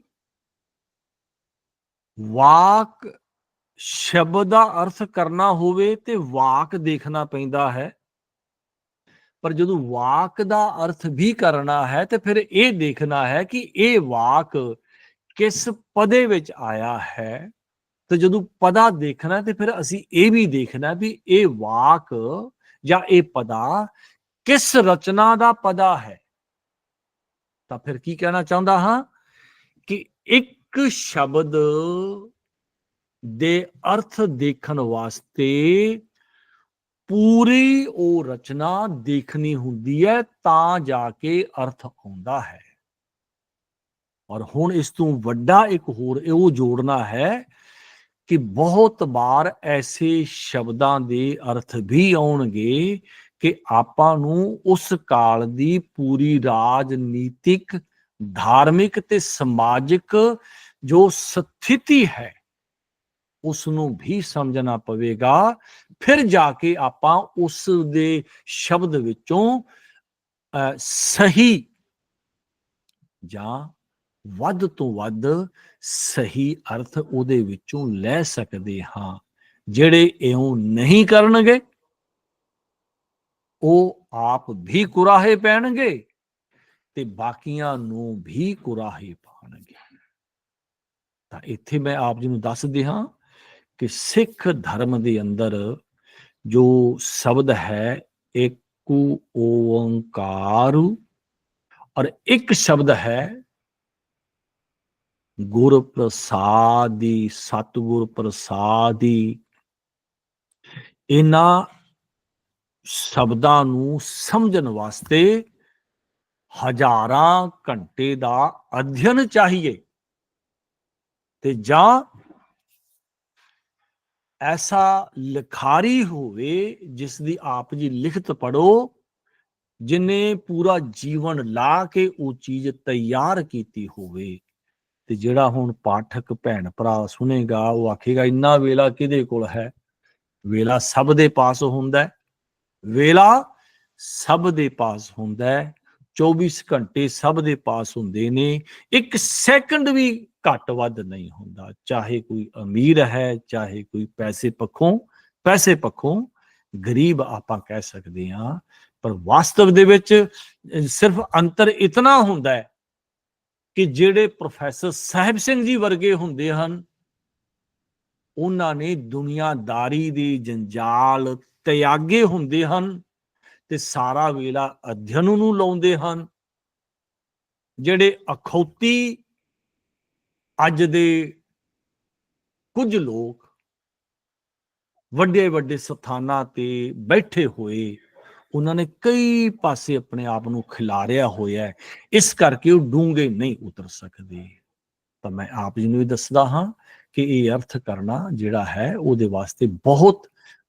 ਵਾਕ ਸ਼ਬਦ ਦਾ ਅਰਥ ਕਰਨਾ ਹੋਵੇ ਤੇ ਵਾਕ ਦੇਖਣਾ ਪੈਂਦਾ ਹੈ। ਪਰ ਜਦੋਂ ਵਾਕ ਦਾ ਅਰਥ ਵੀ ਕਰਨਾ ਹੈ ਤੇ ਫਿਰ ਇਹ ਦੇਖਣਾ ਹੈ ਕਿ ਇਹ ਵਾਕ ਕਿਸ ਪਦੇ ਵਿੱਚ ਆਇਆ ਹੈ। ਤੇ ਜਦੋਂ ਪਦਾ ਦੇਖਣਾ ਤੇ ਫਿਰ ਅਸੀਂ ਇਹ ਵੀ ਦੇਖਣਾ ਵੀ ਇਹ ਵਾਕ ਜਾਂ ਇਹ ਪਦਾ ਕਿਸ ਰਚਨਾ ਦਾ ਪਦਾ ਹੈ? ਤਾਂ ਫਿਰ ਕੀ ਕਹਿਣਾ ਚਾਹੁੰਦਾ ਹਾਂ? ਕਿ ਇੱਕ ਸ਼ਬਦ ਦੇ ਅਰਥ ਦੇਖਣ ਵਾਸਤੇ ਪੂਰੀ ਉਹ ਰਚਨਾ ਦੇਖਣੀ ਹੁੰਦੀ ਹੈ ਤਾਂ ਜਾ ਕੇ ਅਰਥ ਆਉਂਦਾ ਹੈ। ਔਰ ਹੁਣ ਇਸ ਤੋਂ ਵੱਡਾ ਇੱਕ ਹੋਰ ਇਹ ਉਹ ਜੋੜਨਾ ਹੈ ਕਿ ਬਹੁਤ ਵਾਰ ਐਸੇ ਸ਼ਬਦਾਂ ਦੇ ਅਰਥ ਵੀ ਆਉਣਗੇ ਕਿ ਆਪਾਂ ਨੂੰ ਉਸ ਕਾਲ ਦੀ ਪੂਰੀ ਰਾਜਨੀਤਿਕ ਧਾਰਮਿਕ ਤੇ ਸਮਾਜਿਕ ਜੋ ਸਥਿਤੀ ਹੈ ਉਸ ਨੂੰ ਵੀ ਸਮਝਣਾ ਪਵੇਗਾ। ਫਿਰ ਜਾ ਕੇ ਆਪਾਂ ਉਸ ਦੇ ਸ਼ਬਦ ਵਿੱਚੋਂ ਅਹ, ਸਹੀ ਜਾਂ ਵੱਧ ਤੋਂ ਵੱਧ ਸਹੀ ਅਰਥ ਉਹਦੇ ਵਿੱਚੋਂ ਲੈ ਸਕਦੇ ਹਾਂ। ਜਿਹੜੇ ਇਉਂ ਨਹੀਂ ਕਰਨਗੇ, ਉਹ ਆਪ ਵੀ ਕੁਰਾਹੇ ਪੈਣਗੇ ਤੇ ਬਾਕੀਆਂ ਨੂੰ ਵੀ ਕੁਰਾਹੇ ਪਾਣਗੇ। ਤਾਂ ਇੱਥੇ ਮੈਂ ਆਪ ਜੀ ਨੂੰ ਦੱਸਦੇ ਹਾਂ ਕਿ ਸਿੱਖ ਧਰਮ ਦੇ ਅੰਦਰ ਜੋ ਸ਼ਬਦ ਹੈ ਏਕੂ ਓੰਕਾਰ ਔਰ ਇੱਕ ਸ਼ਬਦ ਹੈ ਗੁਰ ਪ੍ਰਸਾਦੀ ਸਤਿਗੁਰ ਪ੍ਰਸਾਦੀ ਇਹਨਾਂ ਸ਼ਬਦਾਂ ਨੂੰ ਸਮਝਣ ਵਾਸਤੇ ਹਜ਼ਾਰਾਂ ਘੰਟੇ ਦਾ ਅਧਿਐਨ ਚਾਹੀਏ। ਤੇ ਜਾਂ ਐਸਾ ਲਿਖਾਰੀ ਹੋਵੇ ਜਿਸ ਦੀ ਆਪ ਜੀ ਲਿਖਤ ਪੜੋ ਜਿਨੇ ਪੂਰਾ ਜੀਵਨ ਲਾ ਕੇ ਉਹ ਚੀਜ਼ ਤਿਆਰ ਕੀਤੀ ਹੋਵੇ। ਤੇ ਜਿਹੜਾ ਹੁਣ ਪਾਠਕ ਭੈਣ ਭਰਾ ਸੁਨੇਗਾ ਉਹ ਆਖੇਗਾ, ਇੰਨਾ ਵੇਲਾ ਕਿਹਦੇ ਕੋਲ ਹੈ? ਵੇਲਾ ਸਭ ਦੇ ਪਾਸ ਹੁੰਦਾ ਹੈ। ਵੇਲਾ ਸਭ ਦੇ ਪਾਸ ਹੁੰਦਾ ਹੈ। 24 ਘੰਟੇ ਸਭ ਦੇ ਪਾਸ ਹੁੰਦੇ ਨੇ। ਇੱਕ ਸੈਕਿੰਡ ਵੀ ਘੱਟ ਵੱਧ ਨਹੀਂ ਹੁੰਦਾ। ਚਾਹੇ ਕੋਈ ਅਮੀਰ ਹੈ, ਚਾਹੇ ਕੋਈ ਪੈਸੇ ਪੱਖੋਂ ਪੈਸੇ ਪੱਖੋਂ ਗਰੀਬ ਆਪਾਂ ਕਹਿ ਸਕਦੇ ਹਾਂ। ਪਰ ਵਾਸਤਵ ਦੇ ਵਿੱਚ ਸਿਰਫ ਅੰਤਰ ਇਤਨਾ ਹੁੰਦਾ ਹੈ ਕਿ ਜਿਹੜੇ ਪ੍ਰੋਫੈਸਰ ਸਾਹਿਬ ਸਿੰਘ ਜੀ ਵਰਗੇ ਹੁੰਦੇ ਹਨ, ਉਹਨਾਂ ਨੇ ਦੁਨੀਆਦਾਰੀ ਦੀ ਜੰਜਾਲ ਤਿਆਗੇ ਹੁੰਦੇ ਹਨ ਤੇ ਸਾਰਾ ਵੇਲਾ ਅਧਿਐਨ ਨੂੰ ਲਾਉਂਦੇ ਹਨ। ਜਿਹੜੇ ਅਖੌਤੀ ਅੱਜ ਦੇ ਕੁਝ ਲੋਕ ਵੱਡੇ ਵੱਡੇ ਸਥਾਨਾਂ ਤੇ ਬੈਠੇ ਹੋਏ ਉਹਨਾਂ ਨੇ ਕਈ ਪਾਸੇ ਆਪਣੇ ਆਪ ਨੂੰ ਖਿਲਾਰਿਆ ਹੋਇਆ ਹੈ। ਇਸ ਕਰਕੇ ਉਹ ਡੂੰਘੇ ਨਹੀਂ ਉਤਰ ਸਕਦੇ। ਤਾਂ ਮੈਂ ਆਪ ਜੀ ਨੂੰ ਵੀ ਦੱਸਦਾ ਹਾਂ ਕਿ ਇਹ ਅਰਥ ਕਰਨਾ ਜਿਹੜਾ ਹੈ, ਉਹਦੇ ਵਾਸਤੇ ਬਹੁਤ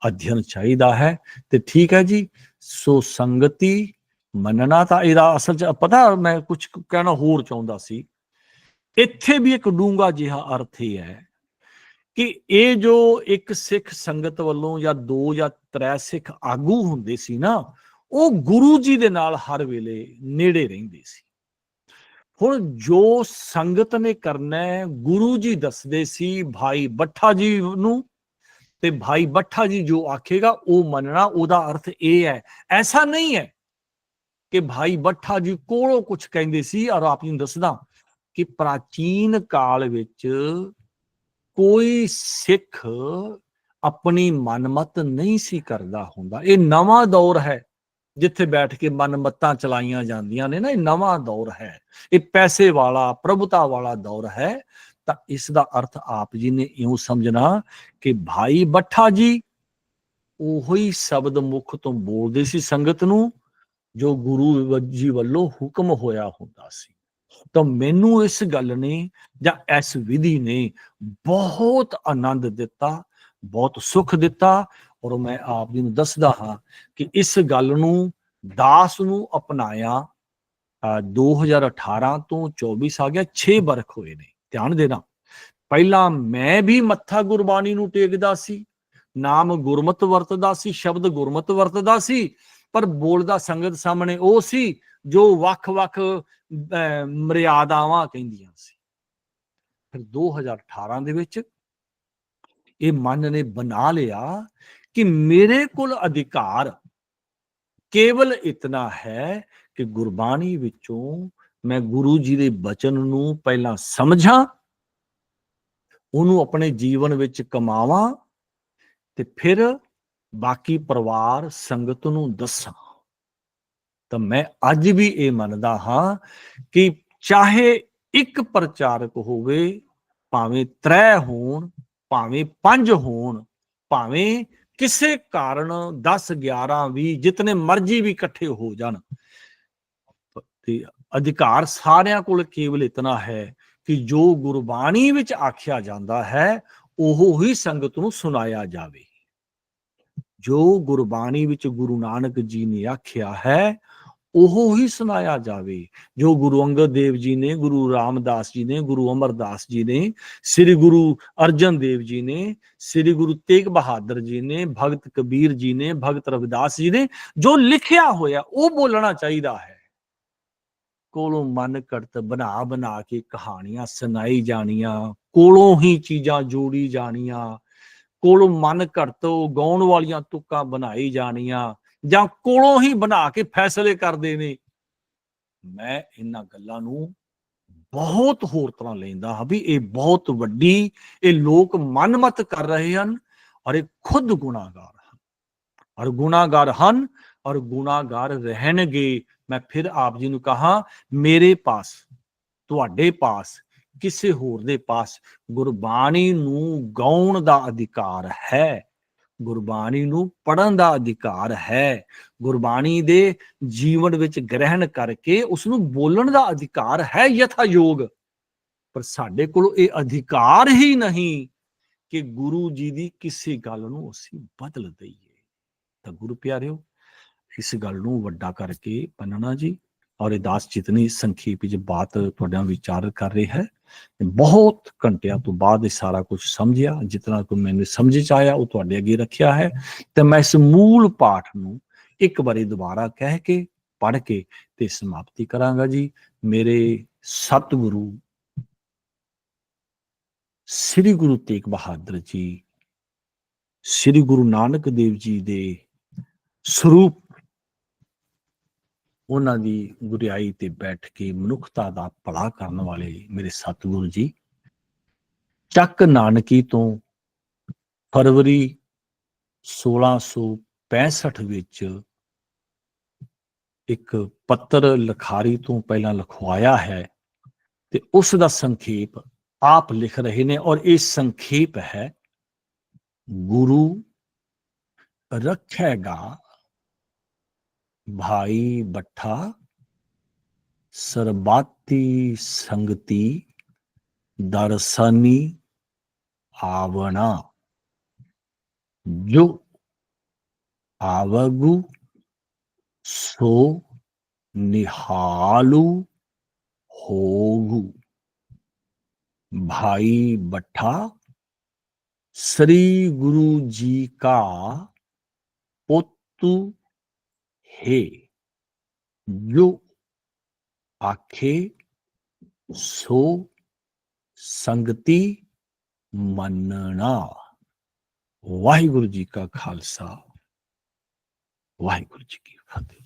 ਅਧਿਐਨ ਚਾਹੀਦਾ ਹੈ। ਤੇ ਠੀਕ ਹੈ ਜੀ, ਸੋ ਸੰਗਤੀ ਮੰਨਣਾ ਤਾਂ ਇਹਦਾ ਅਸਲ ਚ, ਪਤਾ ਮੈਂ ਕੁਝ ਕਹਿਣਾ ਹੋਰ ਚਾਹੁੰਦਾ ਸੀ। ਇੱਥੇ ਵੀ ਇੱਕ ਡੂੰਗਾ ਜਿਹਾ ਅਰਥ ਇਹ ਹੈ ਕਿ ਇਹ ਜੋ ਇੱਕ ਸਿੱਖ ਸੰਗਤ ਵੱਲੋਂ ਜਾਂ ਦੋ ਜਾਂ ਤਰੇ ਸਿੱਖ ਆਗੂ ਹੁੰਦੇ ਸੀ ਨਾ, ਉਹ ਗੁਰੂ ਜੀ ਦੇ ਨਾਲ ਹਰ ਵੇਲੇ ਨੇੜੇ ਰਹਿੰਦੇ ਸੀ। ਹੁਣ ਜੋ ਸੰਗਤ ਨੇ ਕਰਨਾ ਹੈ, ਗੁਰੂ ਜੀ ਦੱਸਦੇ ਸੀ, ਭਾਈ ਬੱਠਾ ਜੀ ਨੂੰ ਤੇ ਭਾਈ ਬੱਠਾ ਜੀ ਜੋ ਆਖੇਗਾ ਉਹ ਮੰਨਣਾ, ਉਹਦਾ ਅਰਥ ਇਹ ਹੈ, ਐਸਾ ਨਹੀਂ ਹੈ ਕਿ ਭਾਈ ਬੱਠਾ ਜੀ ਕੋਲੋਂ ਕੁਝ ਕਹਿੰਦੇ ਸੀ ਔਰ ਆਪ ਜੀ ਨੂੰ ਦੱਸਦਾ ਕਿ ਪ੍ਰਾਚੀਨ ਕਾਲ ਵਿੱਚ ਕੋਈ ਸਿੱਖ ਆਪਣੀ ਮਨਮਤ ਨਹੀਂ ਸੀ ਕਰਦਾ ਹੁੰਦਾ। ਇਹ ਨਵਾਂ ਦੌਰ ਹੈ, ਜਿੱਥੇ ਬੈਠ ਕੇ ਮਨਮਤਾਂ ਚਲਾਈਆਂ ਜਾਂਦੀਆਂ ਨੇ ਨਾ, ਇਹ ਨਵਾਂ ਦੌਰ ਹੈ। ਇਹ ਪੈਸੇ ਵਾਲਾ, ਪ੍ਰਭੁਤਾ ਵਾਲਾ ਦੌਰ ਹੈ। ਤਾਂ ਇਸ ਦਾ ਅਰਥ ਆਪ ਜੀ ਨੇ ਇਉਂ ਸਮਝਣਾ ਕਿ ਭਾਈ ਬੱਠਾ ਜੀ ਉਹੀ ਸ਼ਬਦ ਮੁਖ ਤੋਂ ਬੋਲਦੇ ਸੀ ਸੰਗਤ ਨੂੰ, ਜੋ ਗੁਰੂ ਜੀ ਵੱਲੋਂ ਹੁਕਮ ਹੋਇਆ ਹੁੰਦਾ ਸੀ। ਤਾਂ ਮੈਨੂੰ ਇਸ ਗੱਲ ਨੇ ਜਾਂ ਇਸ ਵਿਧੀ ਨੇ ਬਹੁਤ ਆਨੰਦ ਦਿੱਤਾ ਬਹੁਤ ਸੁਖ ਦਿੱਤਾ ਔਰ ਮੈਂ ਆਪ ਜੀ ਨੂੰ ਦੱਸਦਾ ਹਾਂ ਕਿ ਇਸ ਗੱਲ ਨੂੰ ਦਾਸ ਨੂੰ ਅਪਣਾਇਆ ਅ, 2018 ਤੋਂ 24 ਆ ਗਿਆ 6 ਬਰਖ ਹੋਏ ਨੇ ਧਿਆਨ ਦੇਣਾ। ਪਹਿਲਾਂ ਮੈਂ ਵੀ ਮੱਥਾ ਗੁਰਬਾਣੀ ਨੂੰ ਟੇਕਦਾ ਸੀ ਨਾਮ ਗੁਰਮਤ ਵਰਤਦਾ ਸੀ ਸ਼ਬਦ ਗੁਰਮਤ ਵਰਤਦਾ ਸੀ ਪਰ ਬੋਲਦਾ ਸੰਗਤ ਸਾਹਮਣੇ ਉਹ ਸੀ ਜੋ ਵੱਖ-ਵੱਖ ਅਹ, ਮਰਿਆਦਾਵਾਂ ਕਹਿੰਦੀਆਂ ਸੀ। ਫਿਰ 2018 ਦੇ ਵਿੱਚ ਇਹ ਮਨ ਨੇ ਬਣਾ ਲਿਆ ਕਿ ਮੇਰੇ ਕੋਲ ਅਧਿਕਾਰ ਕੇਵਲ ਇਤਨਾ ਹੈ ਕਿ ਗੁਰਬਾਣੀ ਵਿੱਚੋਂ ਮੈਂ ਗੁਰੂ ਜੀ ਦੇ ਬਚਨ ਨੂੰ ਪਹਿਲਾਂ ਸਮਝਾਂ ਉਹਨੂੰ ਆਪਣੇ ਜੀਵਨ ਵਿੱਚ ਕਮਾਵਾਂ ਤੇ ਫਿਰ ਬਾਕੀ ਪਰਿਵਾਰ ਸੰਗਤ ਨੂੰ ਦੱਸਾਂ। ਤਾਂ ਮੈਂ ਅੱਜ ਵੀ ਇਹ ਮੰਨਦਾ ਹਾਂ ਕਿ ਚਾਹੇ ਇੱਕ ਪ੍ਰਚਾਰਕ ਹੋਵੇ, ਭਾਵੇਂ ਤ੍ਰੈ ਹੋਣ, ਭਾਵੇਂ ਪੰਜ ਹੋਣ, ਭਾਵੇਂ ਕਿਸੇ ਕਾਰਨ 10 11 20 ਜਿਤਨੇ ਮਰਜ਼ੀ ਵੀ ਇਕੱਠੇ ਹੋ ਜਾਣ। ਤੇ ਅਧਿਕਾਰ ਸਾਰਿਆਂ ਕੋਲ ਕੇਵਲ ਇਤਨਾ ਹੈ ਕਿ ਜੋ ਗੁਰਬਾਣੀ ਵਿੱਚ ਆਖਿਆ ਜਾਂਦਾ ਹੈ, ਉਹ ਹੀ ਸੰਗਤ ਨੂੰ ਸੁਣਾਇਆ ਜਾਵੇ। ਜੋ ਗੁਰਬਾਣੀ ਵਿੱਚ ਗੁਰੂ ਨਾਨਕ ਜੀ ਨੇ ਆਖਿਆ ਹੈ ਉਹ ਹੀ ਸੁਣਾਇਆ ਜਾਵੇ। ਜੋ ਗੁਰੂ ਅੰਗਦ ਦੇਵ ਜੀ ਨੇ, ਗੁਰੂ ਰਾਮਦਾਸ ਜੀ ਨੇ, ਗੁਰੂ ਅਮਰਦਾਸ ਜੀ ਨੇ, ਸ੍ਰੀ ਗੁਰੂ ਅਰਜਨ ਦੇਵ ਜੀ ਨੇ, ਸ੍ਰੀ ਗੁਰੂ ਤੇਗ ਬਹਾਦਰ ਜੀ ਨੇ, ਭਗਤ ਕਬੀਰ ਜੀ ਨੇ, ਭਗਤ ਰਵਿਦਾਸ ਜੀ ਨੇ, ਜੋ ਲਿਖਿਆ ਹੋਇਆ, ਉਹ ਬੋਲਣਾ ਚਾਹੀਦਾ ਹੈ। ਕੋਲੋਂ ਮਨ ਕਰਤ ਬਣਾ ਬਣਾ ਕੇ ਕਹਾਣੀਆਂ ਸੁਣਾਈ ਜਾਣੀਆਂ, ਕੋਲੋਂ ਹੀ ਚੀਜ਼ਾਂ ਜੋੜੀ ਜਾਣੀਆਂ, ਕੋਲੋਂ ਮਨ ਘੜਤ ਗਾਉਣ ਵਾਲੀਆਂ ਤੁਕਾਂ ਬਣਾਈ ਜਾਣੀਆਂ ਜਾਂ ਕੋਲੋਂ ਹੀ ਬਣਾ ਕੇ ਫੈਸਲੇ ਕਰਦੇ ਨੇ। ਮੈਂ ਇਹਨਾਂ ਗੱਲਾਂ ਨੂੰ ਬਹੁਤ ਹੋਰ ਤਰ੍ਹਾਂ ਲੈਂਦਾ ਹਾਂ ਵੀ ਇਹ ਬਹੁਤ ਵੱਡੀ, ਇਹ ਲੋਕ ਮਨਮਤ ਕਰ ਰਹੇ ਹਨ ਔਰ ਇਹ ਖੁਦ ਗੁਨਾਹਗਾਰ ਹਨ। ਔਰ ਗੁਨਾਹਗਾਰ ਹਨ ਔਰ ਗੁਨਾਹਗਾਰ ਰਹਿਣਗੇ। ਮੈਂ ਫਿਰ ਆਪ ਜੀ ਨੂੰ ਕਹਾ, ਮੇਰੇ ਪਾਸ, ਤੁਹਾਡੇ ਪਾਸ, ਕਿਸੇ ਹੋਰ ਦੇ ਪਾਸ ਗੁਰਬਾਣੀ ਨੂੰ ਗਾਉਣ ਦਾ ਅਧਿਕਾਰ ਹੈ। ਗੁਰਬਾਣੀ ਨੂੰ ਪੜਨ ਦਾ ਅਧਿਕਾਰ ਹੈ। ਗੁਰਬਾਣੀ ਦੇ ਜੀਵਨ ਵਿੱਚ ਗ੍ਰਹਿਣ ਕਰਕੇ ਉਸ ਨੂੰ ਬੋਲਣ ਦਾ ਅਧਿਕਾਰ ਹੈ ਯਥਾਯੋਗ। ਪਰ ਸਾਡੇ ਕੋਲ ਇਹ ਅਧਿਕਾਰ ਹੀ ਨਹੀਂ ਕਿ ਗੁਰੂ ਜੀ ਦੀ ਕਿਸੇ ਗੱਲ ਨੂੰ ਅਸੀਂ ਬਦਲ ਦਈਏ। ਤਾਂ ਗੁਰੂ ਪਿਆਰਿਓ, ਇਸ ਗੱਲ ਨੂੰ ਵੱਡਾ ਕਰਕੇ ਪੰਨਣਾ ਜੀ ਔਰ ਇਹ ਦਾਸ ਜਿਤਨੀ ਸੰਖੇਪ ਵਿੱਚ ਬਾਤ ਤੁਹਾਡਾ ਵਿਚਾਰ ਕਰ ਰਹੀ ਹੈ ਬਹੁਤ ਘੰਟਿਆਂ ਤੋਂ ਬਾਅਦ ਇਹ ਸਾਰਾ ਕੁਝ ਸਮਝਿਆ, ਜਿਤਨਾ ਕੁ ਮੈਨੂੰ ਸਮਝ ਚ ਆਇਆ, ਉਹ ਤੁਹਾਡੇ ਅੱਗੇ ਰੱਖਿਆ ਹੈ। ਤੇ ਮੈਂ ਇਸ ਮੂਲ ਪਾਠ ਨੂੰ ਇੱਕ ਵਾਰੀ ਦੁਬਾਰਾ ਕਹਿ ਕੇ, ਪੜ੍ਹ ਕੇ ਤੇ ਸਮਾਪਤੀ ਕਰਾਂਗਾ ਜੀ। ਮੇਰੇ ਸਤਿਗੁਰੂ ਸ੍ਰੀ ਗੁਰੂ ਤੇਗ ਬਹਾਦਰ ਜੀ, ਸ੍ਰੀ ਗੁਰੂ ਨਾਨਕ ਦੇਵ ਜੀ ਦੇ ਸਰੂਪ ਉਹਨਾਂ ਦੀ ਗੁਰਿਆਈ ਤੇ ਬੈਠ ਕੇ ਮਨੁੱਖਤਾ ਦਾ ਭਲਾ ਕਰਨ ਵਾਲੇ ਮੇਰੇ ਸਤਿਗੁਰੂ ਜੀ, ਚੱਕ ਨਾਨਕੀ ਤੋਂ ਫਰਵਰੀ 1665 ਵਿੱਚ ਇੱਕ ਪੱਤਰ ਲਖਾਰੀ ਤੋਂ ਪਹਿਲਾਂ ਲਿਖਵਾਇਆ ਹੈ ਤੇ ਉਸ ਦਾ ਸੰਖੇਪ ਆਪ ਲਿਖ ਰਹੇ ਨੇ ਔਰ ਇਹ ਸੰਖੇਪ ਹੈ, ਗੁਰੂ ਰੱਖੇਗਾ ਭਾਈ ਬੱਠਾ ਸਰਬਾਤੀ ਸੰਗਤੀ ਦਰਸਨੀ ਆਵਣਾ ਜੋ ਆਵਗੂ ਸੋ ਨਿਹਾਲੂ ਹੋਗੂ ਭਾਈ ਬੱਠਾ ਸ੍ਰੀ ਗੁਰੂ ਜੀ ਕਾ ਪੁੱਤੂ है जो आखे सो संगति मनना वाहिगुरु जी का खालसा वाहिगुरु जी की फतेह जी